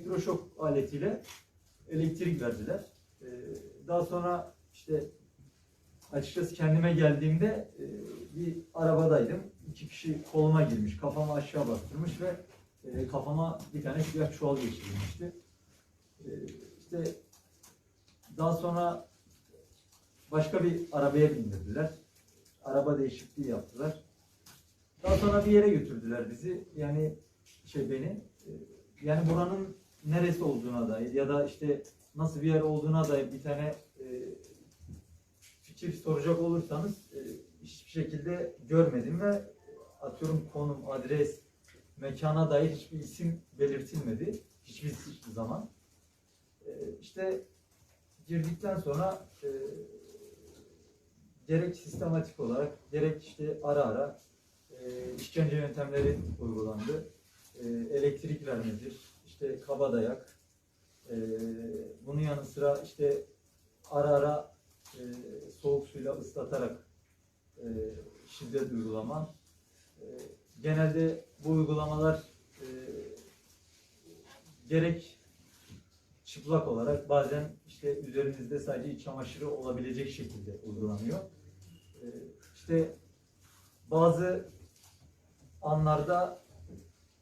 elektroşok aletiyle elektrik verdiler. Ee, Daha sonra işte açıkçası kendime geldiğimde e, bir arabadaydım. İki kişi koluma girmiş, kafamı aşağı bastırmış ve e, kafama bir tane siyah çuval geçirilmişti. Ee, İşte daha sonra başka bir arabaya bindirdiler. Araba değişikliği yaptılar. Daha sonra bir yere götürdüler bizi. Yani şey beni. e, Yani buranın neresi olduğuna dair ya da işte nasıl bir yer olduğuna dair bir tane e, fikir soracak olursanız e, hiçbir şekilde görmedim ve atıyorum konum, adres, mekana dair hiçbir isim belirtilmedi. Hiçbir, hiçbir zaman. E, işte girdikten sonra e, gerek sistematik olarak gerek işte ara ara e, işkence yöntemleri uygulandı. E, elektrik vermedir, işte kabadayak, e, bunun yanı sıra işte ara ara e, soğuk suyla ıslatarak e, şiddet uygulama. E, genelde bu uygulamalar e, gerek çıplak olarak bazen işte üzerinizde sadece iç çamaşırı olabilecek şekilde uygulanıyor. E, işte bazı anlarda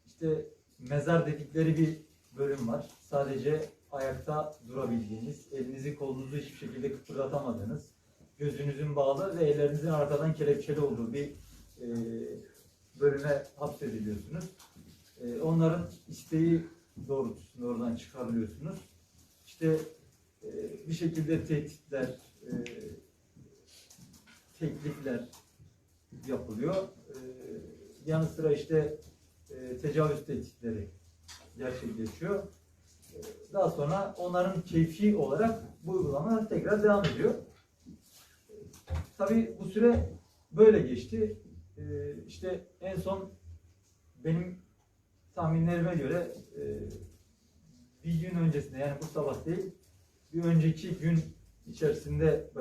işte mezar dedikleri bir bölüm var. Sadece ayakta durabildiğiniz, elinizi kolunuzu hiçbir şekilde kıpırdatamadığınız, gözünüzün bağlı ve ellerinizin arkadan kelepçeli olduğu bir e, bölüme hapsediliyorsunuz. E, onların isteği doğrultusunda oradan çıkarılıyorsunuz. İşte e, bir şekilde tehditler, e, teklifler yapılıyor. E, yanı sıra işte e, tecavüz tehditleri gerçekleşiyor. E, Daha sonra onların keyfi olarak bu uygulamalar tekrar devam ediyor. E, Tabii bu süre böyle geçti. E, işte en son benim tahminlerime göre e, bir gün öncesinde yani bu sabah değil bir önceki gün içerisinde